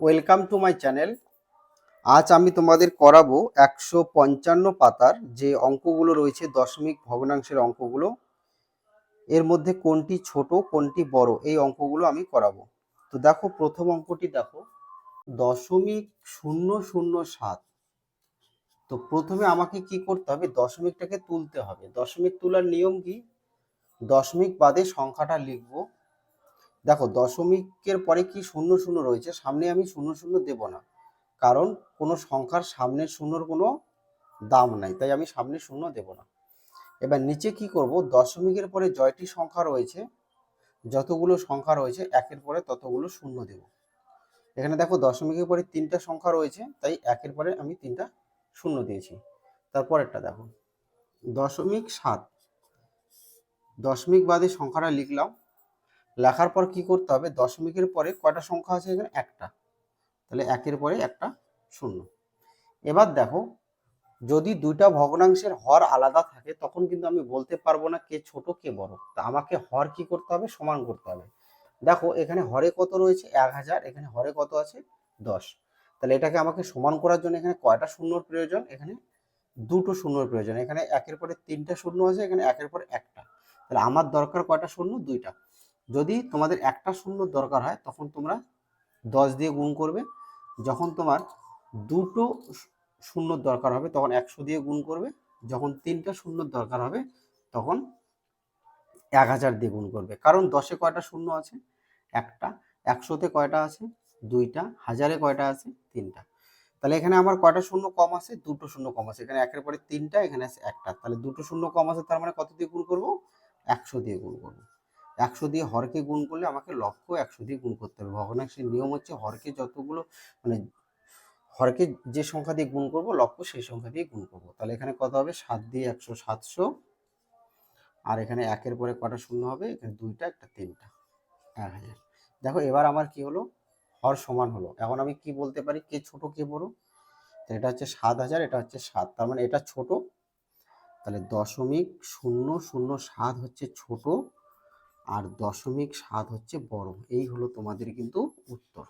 Welcome to my channel আজ আমি তোমাদের করাবো একশো পঞ্চান্ন পাতার যে অঙ্কগুলো রয়েছে, দশমিক ভগ্নাংশের অঙ্কগুলো। এর মধ্যে কোনটি ছোট, কোনটি বড়, এই অঙ্কগুলো আমি করাবো। তো দেখো, প্রথম অঙ্কটি দেখো। দশমিক শূন্য শূন্য সাত। তো প্রথমে আমাকে কি করতে হবে? দশমিকটাকে তুলতে হবে। দশমিক তোলার নিয়ম কি? দশমিক বাদে সংখ্যাটা লিখব। দেখো, দশমিকের পরে কি শূন্য শূন্য রয়েছে? সামনে আমি শূন্য শূন্য দেব না। কারণ কোনো সংখ্যার সামনের শূন্যর কোনো দাম নাই, তাই আমি সামনে শূন্য দেব না। এবার নিচে কি করব? দশমিকের পরে জয়টি সংখ্যা রয়েছে, যতগুলো সংখ্যা রয়েছে, একের পরে ততগুলো শূন্য দেব। এখানে দেখো, দশমিকের পরে তিনটা সংখ্যা রয়েছে, তাই একের পরে আমি তিনটা শূন্য দিয়েছি। তারপরেরটা দেখো, দশমিক সাত, দশমিক বাদে সংখ্যাটা লিখলাম লেখার পর কি করতে হবে? দশমিকের পরে কয়টা সংখ্যা আছে এখানে? একটা। তাহলে একের পরে একটা শূন্য। এবার দেখো, যদি দুইটা ভগ্নাংশের হর আলাদা থাকে, তখন কিন্তু আমি বলতে পারব না কে ছোট, কে বড়। তা আমাকে হর কি করতে হবে? সমান করতে হবে। দেখো, এখানে হরে কত রয়েছে? এক হাজার। এখানে হরে কত আছে? দশ। তাহলে এটাকে আমাকে সমান করার জন্য এখানে কয়টা শূন্যর প্রয়োজন? এখানে দুটো শূন্যর প্রয়োজন। এখানে একের পরে তিনটা শূন্য আছে, এখানে একের পর একটা। তাহলে আমার দরকার কয়টা শূন্য? দুইটা। যদি তোমাদের একটা শূন্য দরকার হয়, তখন তোমরা দশ দিয়ে গুণ করবে। যখন তোমার দুটো শূন্য দরকার হবে, তখন একশো দিয়ে গুণ করবে। যখন তিনটা শূন্য দরকার হবে, তখন এক হাজার দিয়ে গুণ করবে। কারণ দশে কয়টা শূন্য আছে? একটা। একশোতে কয়টা আছে? দুইটা। হাজারে কয়টা আছে? তিনটা। তাহলে এখানে আমার কয়টা শূন্য কম আছে? দুটো শূন্য কম আছে। এখানে একের পরে তিনটা, এখানে আছে একটা। তাহলে দুটো শূন্য কম আছে, তার মানে কত দিয়ে গুণ করব? একশো দিয়ে গুণ করব। একশো দিয়ে হরকে গুণ করলে আমাকে লক্ষ্য একশো দিয়ে গুণ করতে হবে। ভগ্নাংশের নিয়ম হচ্ছে হরকে যতগুলো মানে হরকে যে সংখ্যা দিয়ে গুণ করব, লক্ষ্য সেই সংখ্যা দিয়ে গুণ করব। তাহলে এখানে কত হবে? সাত দিয়ে একশো, সাতশো। আর এখানে একের পরে কটা শূন্য হবে? এখানে দুইটা, একটা তিনটা। এক হাজার। দেখো, এবার আমার কি হলো? হর সমান হলো। এখন আমি কি বলতে পারি? কে ছোট, কে বড়? তো এটা হচ্ছে সাত হাজার, এটা হচ্ছে সাত। তার মানে এটা ছোট। তাহলে দশমিক শূন্য শূন্য সাত হচ্ছে ছোট। আর দশমিক সাত হচ্ছে বড়। এই হলো তোমাদের কিন্তু উত্তর।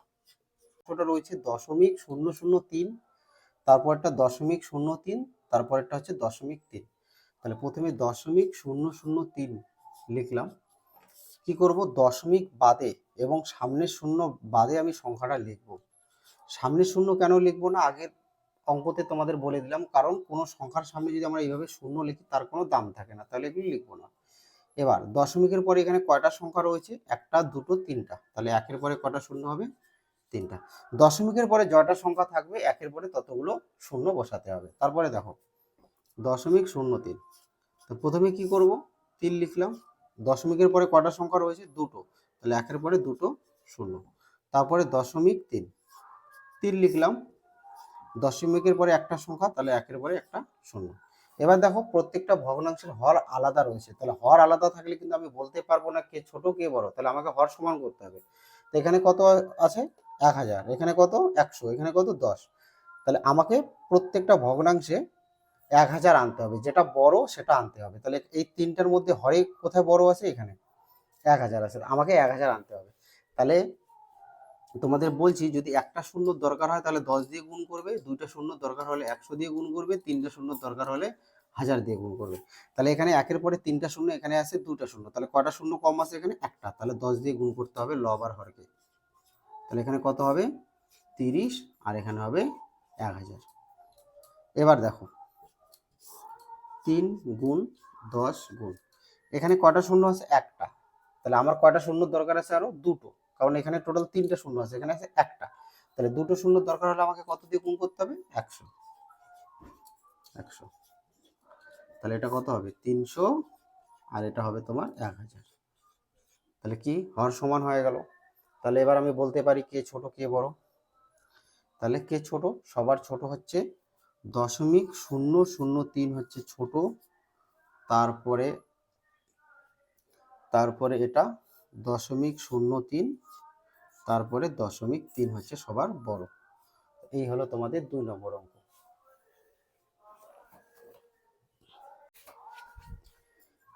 ওটা রয়েছে দশমিক শূন্য শূন্য তিন, তারপরটা দশমিক শূন্য তিন তারপরেরটা হচ্ছে দশমিক তিন। তাহলে প্রথমে দশমিক শূন্য শূন্য তিন লিখলাম। কি করব? দশমিক বাদে এবং সামনের শূন্য বাদে আমি সংখ্যাটা লিখব। সামনের শূন্য কেন লিখব না? আগের অঙ্কতে তোমাদের বলে দিলাম, কারণ কোনো সংখ্যার সামনে যদি আমরা এইভাবে শূন্য লিখি, তার কোনো দাম থাকে না। তাহলে এগুলি লিখব না। এবার দশমিকের পরে এখানে কয়টা সংখ্যা রয়েছে? একটা, দুটো, তিনটা। তাহলে একের পরে কটা শূন্য হবে? তিনটা। দশমিকের পরে জয়টা সংখ্যা থাকবে, একের পরে ততগুলো শূন্য বসাতে হবে। তারপরে দেখো, দশমিক শূন্য তিন। তো প্রথমে কি করব? তিন লিখলাম। দশমিকের পরে কটা সংখ্যা রয়েছে? দুটো। তাহলে একের পরে দুটো শূন্য। তারপরে দশমিক তিন। তিন লিখলাম। দশমিকের পরে একটা সংখ্যা, তাহলে একের পরে একটা শূন্য। এবার দেখো প্রত্যেকটা ভগ্নাংশের হর আলাদা রয়েছে। তাহলে হর আলাদা থাকলে কিন্তু আমি বলতে পারব না কে ছোট, কে বড়। তাহলে আমাকে হর সমান করতে হবে। তো এখানে কত আছে? এক হাজার। এখানে কত? একশো। এখানে কত? দশ। তাহলে আমাকে প্রত্যেকটা ভগ্নাংশে এক হাজার আনতে হবে। যেটা বড় সেটা আনতে হবে। তাহলে এই তিনটার মধ্যে হরে কোথায় বড় আছে? এখানে। এক হাজার আছে। আমাকে এক হাজার আনতে হবে। তাহলে তোমাদের বলছি, যদি একটা শূন্য দরকার হয় তাহলে দশ দিয়ে গুণ করবে, দুইটা শূন্য দরকার হলে একশো দিয়ে গুণ করবে, তিনটা শূন্য দরকার হলে হাজার দিয়ে গুণ করবে। তাহলে এখানে একের পরে তিনটা শূন্য এখানে আছে দুটা শূন্য। তাহলে কটা শূন্য কম আছে এখানে? একটা। তাহলে দশ দিয়ে গুণ করতে হবে লব আর হরকে। তাহলে এখানে কত হবে? তিরিশ। আর এখানে হবে এক হাজার। এবার দেখো। তিন গুণ দশ গুণ। এখানে কটা শূন্য আছে? একটা। তাহলে আমার কয়টা শূন্য দরকার আছে আরও? দুটো। কারণ এখানে টোটাল তিনটা শূন্য আছে, এখানে আছে একটা। তাহলে দুটো শূন্য দরকার হলে আমাকে কত দিয়ে গুণ করতে হবে? একশো। একশো। তাহলে এটা কত হবে? তিনশো। আর এটা হবে তোমার এক হাজার। তাহলে কি? হর সমান হয়ে গেল। তাহলে এবার আমি বলতে পারি কে ছোট, কে বড়। তাহলে কে ছোট? সবার ছোট হচ্ছে দশমিক শূন্য শূন্য তিন হচ্ছে ছোট। তারপরে তারপরে এটা দশমিক শূন্য তিন, তারপরে দশমিক তিন হচ্ছে সবার বড়। এই হলো তোমাদের দুই নম্বর অঙ্ক।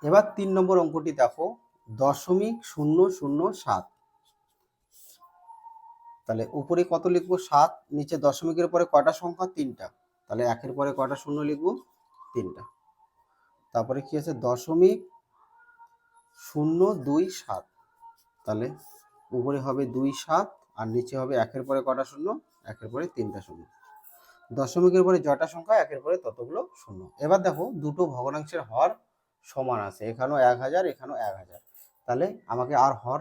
এবার তিন নম্বর অঙ্কটি দেখো, দশমিক শূন্য শূন্য সাত। তাহলে উপরে কত লিখব? সাত, নিচে দশমিকের পরে কয়টা সংখ্যা? তিনটা। তাহলে একের পরে কয়টা শূন্য লিখব? তিনটা। তারপরে কি আছে? দশমিক শূন্য দুই সাত। তাহলে উপরে হবে দুই সাত আর নিচে হবে একের পরে কটা শূন্য? একের পরে তিনটা শূন্য। দশমিকের পরে যটা সংখ্যা, একের পরে ততগুলো শূন্য। এবার দেখো, দুটো ভগ্নাংশের হর সমান আছে। এখানেও এক হাজার, এখানেও এক হাজার। তাহলে আমাকে আর হর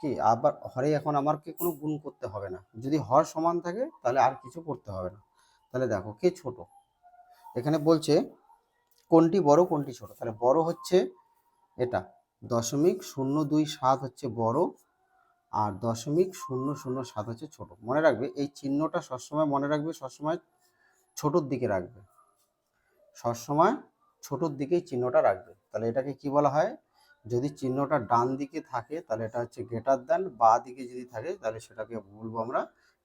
কি? আবার হরে এখন আমাকে কোনো গুণ করতে হবে না। যদি হর সমান থাকে, তাহলে আর কিছু করতে হবে না। তাহলে দেখো, কে ছোট? এখানে বলছে, কোনটি বড়, কোনটি ছোট? তাহলে বড় হচ্ছে এটা। দশমিক শূন্য দুই সাত হচ্ছে বড় আর দশমিক শূন্য শূন্য সাত হচ্ছে ছোট। মনে রাখবে, এই চিহ্নটা সবসময় মনে রাখবে, সবসময় ছোটোর দিকে রাখবে। সবসময় ছোটোর দিকেই চিহ্নটা রাখবে। তাহলে এটাকে কি বলা হয়? যদি চিহ্নটা ডান দিকে থাকে, তাহলে এটা হচ্ছে গ্রেটার দেন বা দিকে যদি থাকে, তাহলে সেটাকে বলব আমরা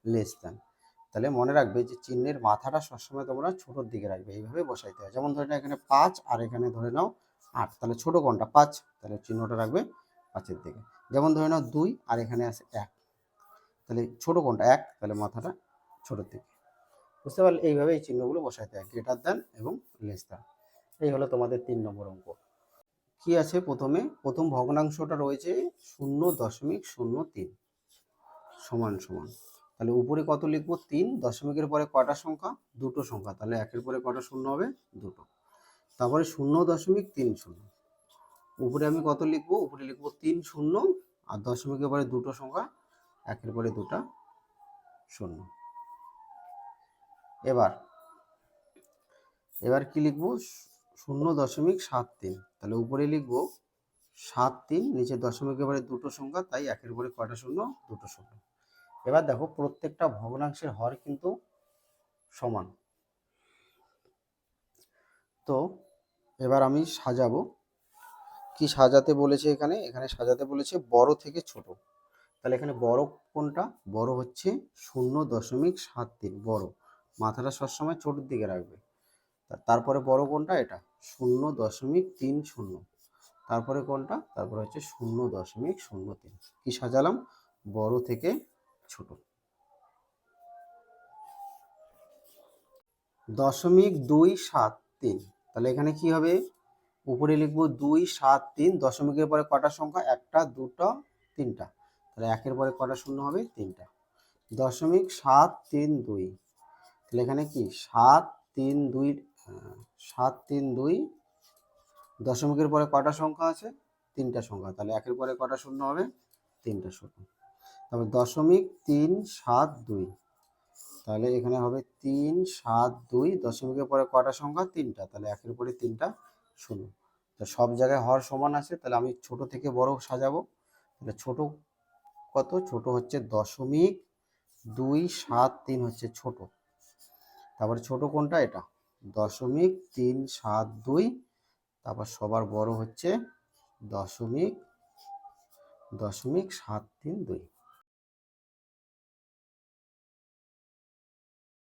লেস দেন তাহলে মনে রাখবে যে চিহ্নের মাথাটা সবসময় তোমরা ছোটোর দিকে রাখবে, এইভাবে বসাইতে হয়। যেমন ধরে নাও এখানে পাঁচ, আর এখানে ধরে নাও আট, তাহলে ছোট কোনটা পাঁচ, তাহলে চিহ্নটা রাখবে পাঁচের দিকে। যেমন ধরে নাও দুই আর এখানে আছে এক। তাহলে ছোট কোনটা এক, তাহলে মাথাটা ছোটোর দিকে। বুঝতে পারলে এইভাবে এই চিহ্নগুলো বসাইতে হয় গ্রেটার দেন এবং লেস দেন এই হলো তোমাদের তিন নম্বর অঙ্ক। কি আছে প্রথমে? প্রথম ভগ্নাংশটা রয়েছে শূন্য দশমিক শূন্য তিন। সমান সমান। তাহলে উপরে কত লিখব? তিন। দশমিকের পরে কটা সংখ্যা? দুটো সংখ্যা। তাহলে একের পরে কটা শূন্য হবে? দুটো। তারপরে শূন্য দশমিক তিন শূন্য। উপরে আমি কত লিখব? উপরে লিখব তিন শূন্য আর দশমিকের পরে দুটো সংখ্যা, একের পরে দুটা শূন্য। এবার এবার কি লিখব? শূন্য দশমিক সাত তিন। তাহলে উপরে লিখব সাত তিন, নিচে দশমিকের পরে দুটো সংখ্যা, তাই একের পরে কয়টা শূন্য? দুটো শূন্য। এবার দেখো, প্রত্যেকটা ভগ্নাংশের হর কিন্তু সমান। তো এবার আমি সাজাবো। কি সাজাতে বলেছে এখানে? এখানে সাজাতে বলেছে বড় থেকে ছোট। তাহলে এখানে বড় কোনটা? বড় হচ্ছে শূন্য দশমিক সাত তিন, বড়। মাথাটা সবসময় ছোটোর দিকে রাখবে। তারপরে বড় কোনটা? এটা। শূন্য দশমিক তিন শূন্য। তারপরে কোনটা? তারপরে হচ্ছে শূন্য দশমিক শূন্য তিন। কি সাজালাম? বড় থেকে ছোট। দশমিক দুই সাত তিন। তাহলে এখানে কি হবে? উপরে লিখব দুই, সাত, তিন, দশমিকের পরে কটা সংখ্যা? একটা, দুটো, তিনটা। তাহলে একের পরে কটা শূন্য হবে? তিনটা। দশমিক সাত, তিন, দুই। তাহলে এখানে কি? সাত, তিন, দুই সাত, তিন, দুই। দশমিকের পরে কটা সংখ্যা আছে? তিনটা সংখ্যা। তাহলে একের পরে কটা শূন্য হবে? তিনটা শূন্য। তারপর দশমিক তিন, সাত, দুই। তাহলে এখানে হবে তিন, সাত, দুই, দশমিকের পরে কটা সংখ্যা? তিনটা। তাহলে একের পরে তিনটা, শূন্য। তো সব জায়গায় হর সমান আছে, তাহলে আমি ছোট থেকে বড় সাজাবো। তাহলে ছোট কত? ছোট হচ্ছে দশমিক দুই, সাত, তিন হচ্ছে ছোট। তারপরে ছোট কোনটা? এটা। দশমিক তিন, সাত, দুই। তারপর সবার বড় হচ্ছে দশমিক দশমিক সাত, তিন, দুই।